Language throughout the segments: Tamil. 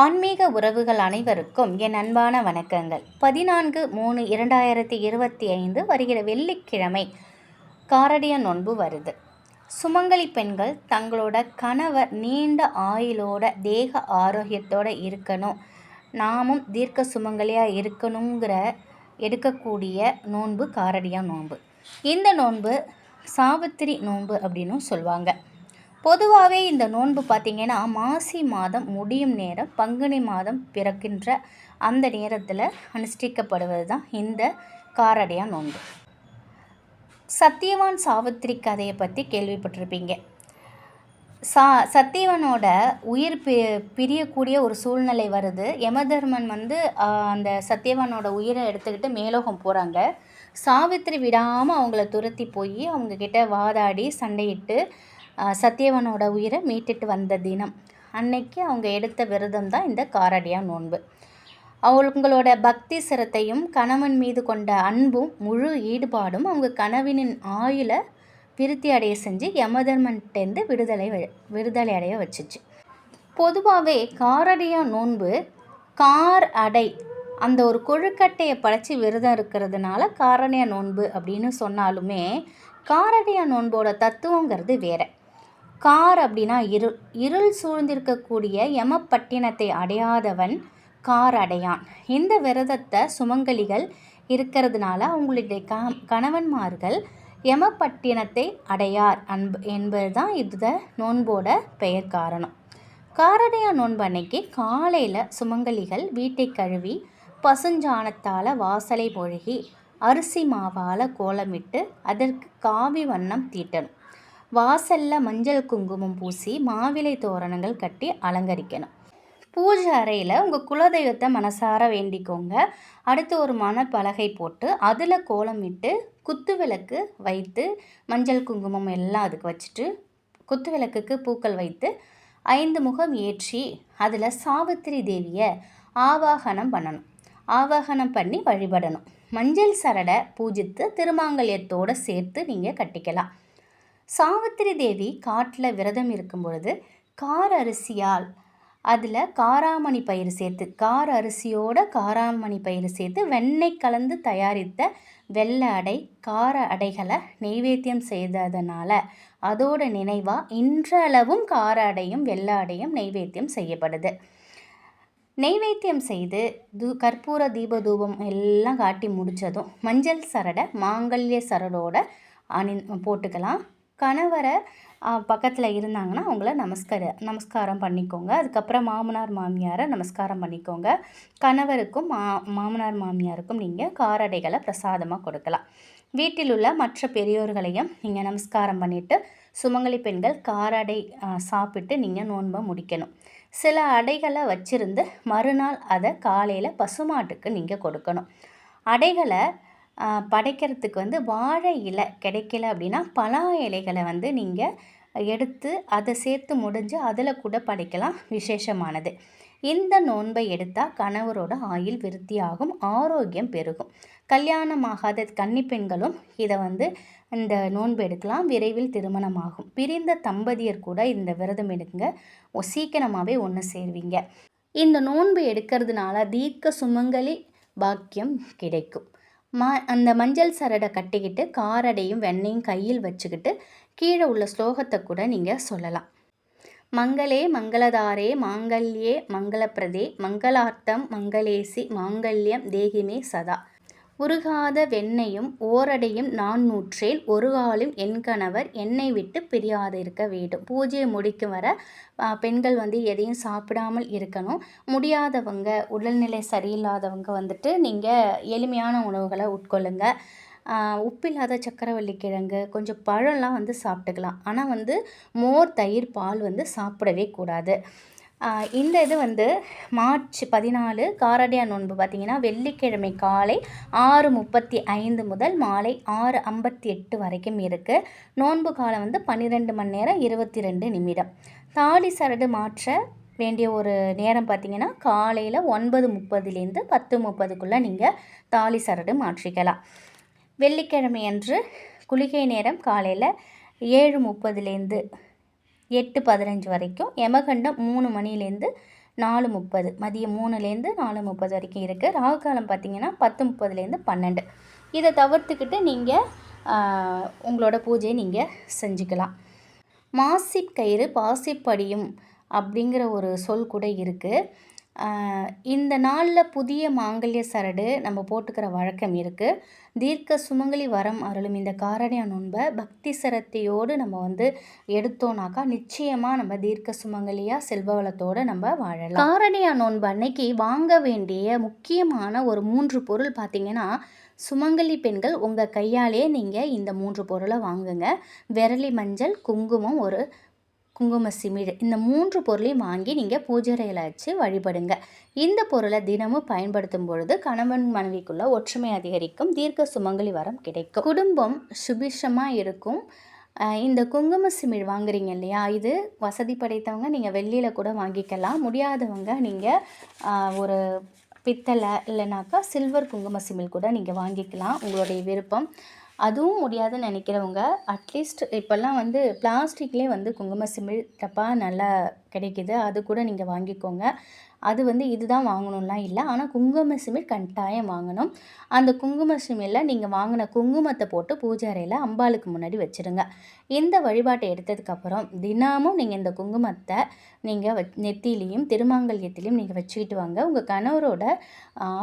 ஆன்மீக உறவுகள் அனைவருக்கும் என் அன்பான வணக்கங்கள். பதினான்கு மூணு இரண்டாயிரத்தி இருபத்தி ஐந்து வருகிற வெள்ளிக்கிழமை காரடிய நோன்பு வருது. சுமங்கலி பெண்கள் தங்களோட கணவர் நீண்ட ஆயுளோட தேக ஆரோக்கியத்தோடு இருக்கணும். நாமும் தீர்க்க சுமங்கலியாக இருக்கணுங்கிற எடுக்கக்கூடிய நோன்பு காரடியா நோன்பு. இந்த நோன்பு சாவித்திரி நோன்பு அப்படின்னும் சொல்லுவாங்க. பொதுவாகவே இந்த நோன்பு பார்த்திங்கன்னா மாசி மாதம் முடியும் நேரம் பங்குனி மாதம் பிறக்கின்ற அந்த நேரத்தில் அனுஷ்டிக்கப்படுவது தான் இந்த காரடையா நோன்பு. சத்தியவான் சாவித்திரி கதையை பற்றி கேள்விப்பட்டிருப்பீங்க. சா சத்தியவனோட உயிர் பி பிரியக்கூடிய ஒரு சூழ்நிலை வருது. யமதர்மன் வந்து அந்த சத்தியவனோட உயிரை எடுத்துக்கிட்டு மேலோகம் போகிறாங்க சாவித்திரி விடாமல் அவங்கள துரத்தி போய் அவங்கக்கிட்ட வாதாடி சண்டையிட்டு சத்தியவனோட உயிரை மீட்டுட்டு வந்த தினம். அன்னைக்கு அவங்க எடுத்த விரதம் தான் இந்த காரடியா நோன்பு. அவங்களோட பக்தி சிரத்தையும் கணவன் மீது கொண்ட அன்பும் முழு ஈடுபாடும் அவங்க கணவனின் ஆயுளை விருத்தி அடைய செஞ்சு யமதர்மன்ட்டேருந்து விடுதலை விடுதலை அடைய வச்சுச்சு. பொதுவாகவே காரடியா நோன்பு கார் அடை அந்த ஒரு கொழுக்கட்டையை படைச்சி விரதம் இருக்கிறதுனால காரணியா நோன்பு அப்படின்னு சொன்னாலுமே காரடியா நோன்போட தத்துவங்கிறது வேறு. கார் அப்படின்னா இருள். இருள் சூழ்ந்திருக்கக்கூடிய யமப்பட்டினத்தை அடையாதவன் கார் அடையான். இந்த விரதத்தை சுமங்கலிகள் இருக்கிறதுனால அவங்களுடைய க கணவன்மார்கள் யமப்பட்டினத்தை அடையார் அன்பு என்பது தான் இந்த நோன்போட பெயர் காரணம். காரடையா நோன்பு அன்னைக்கு காலையில் சுமங்கலிகள் வீட்டை கழுவி பசுஞ்சாணத்தால் வாசலை பொழுகி அரிசி மாவால் கோலமிட்டு அதற்கு காவி வண்ணம் தீட்டணும். வாசலில் மஞ்சள் குங்குமம் பூசி மாவிலை தோரணங்கள் கட்டி அலங்கரிக்கணும். பூஜை அறையில் உங்கள் குலதெய்வத்தை மனசார வேண்டிக்கோங்க. அடுத்து ஒரு மணப்பலகை போட்டு அதில் கோலமிட்டு குத்து விளக்கு வைத்து மஞ்சள் குங்குமம் எல்லாம் அதுக்கு வச்சுட்டு குத்து விளக்குக்கு பூக்கள் வைத்து ஐந்து முகம் ஏற்றி அதில் சாவித்திரி தேவியை ஆவாகனம் பண்ணணும். ஆவாகனம் பண்ணி வழிபடணும். மஞ்சள் சரடை பூஜித்து திருமாங்கல்யத்தோடு சேர்த்து நீங்கள் கட்டிக்கலாம். சாவித்திரி தேவி காட்டில் விரதம் இருக்கும் பொழுது கார் அரிசியால் அதில் காராமணி பயிர் சேர்த்து கார் அரிசியோட காராமணி பயிர் சேர்த்து வெண்ணெய் கலந்து தயாரித்த வெள்ளை அடை கார அடைகளை நெய்வேத்தியம் செய்ததுனால அதோட நினைவாக இன்றளவும் கார அடையும் வெள்ளை அடையும் நெய்வேத்தியம் செய்யப்படுது. நெய்வேத்தியம் செய்து தூ கற்பூர தீபதூபம் எல்லாம் காட்டி முடித்ததும் மஞ்சள் சரடை மாங்கல்ய சரடோட அணி போட்டுக்கலாம். கணவரை பக்கத்தில் இருந்தாங்கன்னா அவங்கள நமஸ்கார நமஸ்காரம் பண்ணிக்கோங்க. அதுக்கப்புறம் மாமனார் மாமியாரை நமஸ்காரம் பண்ணிக்கோங்க. கணவருக்கும் மா மாமனார் மாமியாருக்கும் நீங்கள் காரடைகளை பிரசாதமாக கொடுக்கலாம். வீட்டில் உள்ள மற்ற பெரியோர்களையும் நீங்கள் நமஸ்காரம் பண்ணிவிட்டு சுமங்கலி பெண்கள் காரடை சாப்பிட்டு நீங்கள் நோன்பை முடிக்கணும். சில அடைகளை வச்சுருந்து மறுநாள் அதை காலையில் பசுமாட்டுக்கு நீங்கள் கொடுக்கணும். அடைகளை படைக்கிறதுக்கு வந்து வாழை இலை கிடைக்கல அப்படின்னா பலா இலைகளை வந்து நீங்கள் எடுத்து அதை சேர்த்து முடிஞ்சு அதில் கூட படைக்கலாம். விசேஷமானது. இந்த நோன்பை எடுத்தால் கணவரோட ஆயில் விருத்தியாகும் ஆரோக்கியம் பெருகும். கல்யாணமாகாத கன்னி பெண்களும் இதை வந்து இந்த நோன்பு எடுக்கலாம். விரைவில் திருமணமாகும். பிரிந்த தம்பதியர் கூட இந்த விரதம் எடுங்க. சீக்கிரமாகவே ஒன்று சேர்வீங்க. இந்த நோன்பு எடுக்கிறதுனால தீர்க்க சுமங்கலி பாக்கியம் கிடைக்கும். மா அந்த மஞ்சள் சரடை கட்டிக்கிட்டு காரடையும் வெண்ணையும் கையில் வச்சுக்கிட்டு கீழே உள்ள ஸ்லோகத்தை கூட நீங்கள் சொல்லலாம். மங்களே மங்களதாரே மாங்கல்யே மங்களப்பிரதே மங்களார்த்தம் மங்களேசி மாங்கல்யம் தேகிமே சதா. உருகாத வெண்ணையும் ஓரடையும் நான் நூற்றேல் ஒரு காலும் என் கணவர் என்னை விட்டு பிரியாது இருக்க வேண்டும். பூஜையை முடிக்கும் வர பெண்கள் வந்து எதையும் சாப்பிடாமல் இருக்கணும். முடியாதவங்க உடல்நிலை சரியில்லாதவங்க வந்துட்டு நீங்கள் எளிமையான உணவுகளை உட்கொள்ளுங்க. உப்பில்லாத சக்கரவள்ளி கிழங்கு கொஞ்சம் பழம்லாம் வந்து சாப்பிட்டுக்கலாம். ஆனால் வந்து மோர் தயிர் பால் வந்து சாப்பிடவே கூடாது. இந்த இது வந்து மார்ச் பதினாலு காரடியா நோன்பு பார்த்திங்கன்னா வெள்ளிக்கிழமை காலை ஆறு முப்பத்தி ஐந்து முதல் மாலை ஆறு ஐம்பத்தி எட்டு வரைக்கும் இருக்குது நோன்பு காலம் வந்து பன்னிரெண்டு மணி நேரம் இருபத்தி ரெண்டு நிமிடம். தாலி சரடு மாற்ற வேண்டிய ஒரு நேரம் பார்த்திங்கன்னா காலையில் ஒன்பது முப்பதுலேருந்து பத்து முப்பதுக்குள்ளே நீங்கள் தாலி சரடு மாற்றிக்கலாம். வெள்ளிக்கிழமை அன்று குளிகை நேரம் காலையில் ஏழு முப்பதுலேருந்து எட்டு பதினஞ்சு வரைக்கும். யமகண்டம் மூணு மணிலேருந்து நாலு முப்பது. மதியம் மூணுலேருந்து நாலு முப்பது வரைக்கும் இருக்குது ராகு காலம் பார்த்தீங்கன்னா பத்து முப்பதுலேருந்து பன்னெண்டு. இதை தவிர்த்துக்கிட்டு நீங்கள் உங்களோட பூஜையை நீங்கள் செஞ்சுக்கலாம். மாசிப் கயிறு பாசிப்படியும் அப்படிங்கிற ஒரு சொல் கூட இருக்குது இந்த நாளில் புதிய மாங்கல்ய சரடு நம்ம போட்டுக்கிற வழக்கம் இருக்குது தீர்க்க சுமங்கலி வரம் அருளும் இந்த காரணிய நோன்பை பக்தி சரத்தையோடு நம்ம வந்து எடுத்தோனாக்கா நிச்சயமாக நம்ம தீர்க்க சுமங்கலியாக செல்வ வளத்தோடு நம்ம வாழலாம். காரணியா நோன்பு அன்னைக்கு வாங்க வேண்டிய முக்கியமான ஒரு மூன்று பொருள் பார்த்திங்கன்னா சுமங்கலி பெண்கள் உங்கள் கையாலே நீங்கள் இந்த மூன்று பொருளை வாங்குங்க. விரலி மஞ்சள் குங்குமம் ஒரு குங்கும சிமிழ் இந்த மூன்று பொருளையும் வாங்கி நீங்கள் பூஜைறையில் வச்சு வழிபடுங்க. இந்த பொருளை தினமும் பயன்படுத்தும் பொழுது கணவன் மனைவிக்குள்ள ஒற்றுமை அதிகரிக்கும் தீர்க்க சுமங்கலி வரம் கிடைக்கும். குடும்பம் சுபிஷமாக இருக்கும். இந்த குங்கும சிமிழ் வாங்குறீங்க இல்லையா? இது வசதி படைத்தவங்க நீங்கள் வெள்ளியில் கூட வாங்கிக்கலாம். முடியாதவங்க நீங்கள் ஒரு பித்தளை இல்லைனாக்கா சில்வர் குங்கும சிமிழ் கூட நீங்கள் வாங்கிக்கலாம். உங்களுடைய விருப்பம். அதுவும் முடியாதுன்னு நினைக்கிறவங்க அட்லீஸ்ட் இப்போல்லாம் வந்து பிளாஸ்டிக்லேயே வந்து குங்கும சிமிழ் டப்பா நல்லா கிடைக்கிது. அது கூட நீங்கள் வாங்கிக்கோங்க. அது வந்து இதுதான் வாங்கணும்லாம் இல்லை. ஆனால் குங்கும சிமிழ் கட்டாயம் வாங்கணும். அந்த குங்கும சிமிழில் நீங்கள் வாங்கின குங்குமத்தை போட்டு பூஜை அறையில் அம்பாளுக்கு முன்னாடி வச்சுருங்க. இந்த வழிபாட்டை எடுத்ததுக்கப்புறம் தினமும் நீங்கள் இந்த குங்குமத்தை நீங்கள் வ நெத்திலையும் திருமாங்கல்யத்திலையும் நீங்கள் வச்சுக்கிட்டு வாங்க. உங்கள் கணவரோட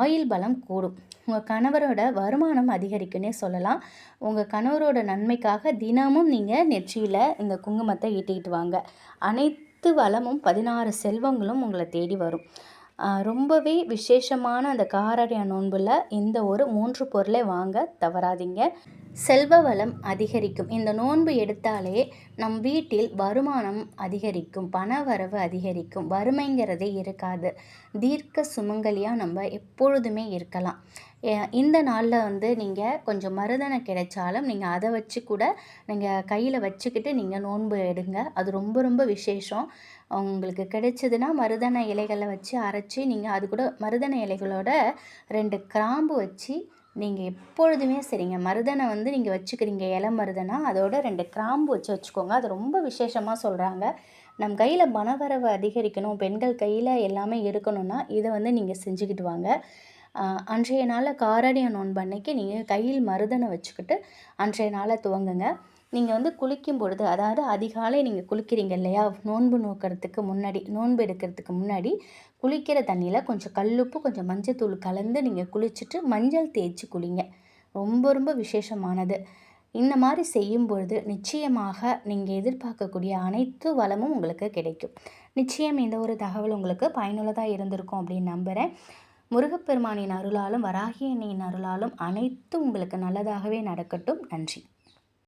ஆயில் பலம் கூடும். உங்கள் கணவரோட வருமானம் அதிகரிக்குன்னே சொல்லலாம். உங்கள் கணவரோட நன்மைக்காக தினமும் நீங்கள் நெற்றியில் இந்த குங்குமத்தை ஈட்டிக்கிட்டு வாங்க. அனைத்து வளமும் பதினாறு செல்வங்களும் உங்களை தேடி வரும். ரொம்பவே விசேஷமான அந்த காரடைய நோன்பில் இந்த ஒரு மூன்று பொருளை வாங்க தவறாதீங்க. செல்வ வளம் அதிகரிக்கும். இந்த நோன்பு எடுத்தாலே நம் வீட்டில் வருமானம் அதிகரிக்கும் பண வரவு அதிகரிக்கும். வறுமைங்கிறதே இருக்காது. தீர்க்க சுமங்கலியாக நம்ம எப்பொழுதுமே இருக்கலாம். இந்த நாளில் வந்து நீங்கள் கொஞ்சம் மருதனை கிடைச்சாலும் நீங்கள் அதை வச்சு கூட நீங்கள் கையில் வச்சுக்கிட்டு நீங்கள் நோன்பு எடுங்க. அது ரொம்ப ரொம்ப விசேஷம். உங்களுக்கு கிடைச்சதுன்னா மருதனை இலைகளை வச்சு அரைச்சி நீங்கள் அது கூட மருதனை இலைகளோட ரெண்டு கிராம்பு வச்சு நீங்கள் எப்பொழுதுமே சரிங்க. மருதனை வந்து நீங்கள் வச்சுக்கிறீங்க. இலை மருதனா அதோட ரெண்டு கிராம்பு வச்சு வச்சுக்கோங்க. அது ரொம்ப விசேஷமாக சொல்கிறாங்க நம் கையில் பணவரவு அதிகரிக்கணும். பெண்கள் கையில் எல்லாமே இருக்கணும்னா இதை வந்து நீங்கள் செஞ்சுக்கிட்டு வாங்க அன்றைய நாளில் காரணிய நோன்பு அன்னைக்கு நீங்கள் கையில் மருதனை வச்சுக்கிட்டு அன்றைய நாளை துவங்குங்க. நீங்கள் வந்து குளிக்கும் பொழுது அதாவது அதிகாலை நீங்கள் குளிக்கிறீங்க இல்லையா? நோன்பு நோக்கிறதுக்கு முன்னாடி நோன்பு எடுக்கிறதுக்கு முன்னாடி குளிக்கிற தண்ணியில் கொஞ்சம் கல்லுப்பு கொஞ்சம் மஞ்சத்தூள் கலந்து நீங்கள் குளிச்சுட்டு மஞ்சள் தேய்ச்சி குளிங்க. ரொம்ப ரொம்ப விசேஷமானது. இந்த மாதிரி செய்யும் பொழுது நிச்சயமாக நீங்கள் எதிர்பார்க்கக்கூடிய அனைத்து வளமும் உங்களுக்கு கிடைக்கும். நிச்சயம் இந்த ஒரு தகவல் உங்களுக்கு பயனுள்ளதாக இருந்திருக்கும் அப்படின்னு நம்புகிறேன் முருகப்பெருமானின் அருளாலும் வராகி அருளாலும் அனைத்தும் உங்களுக்கு நல்லதாகவே நடக்கட்டும். நன்றி.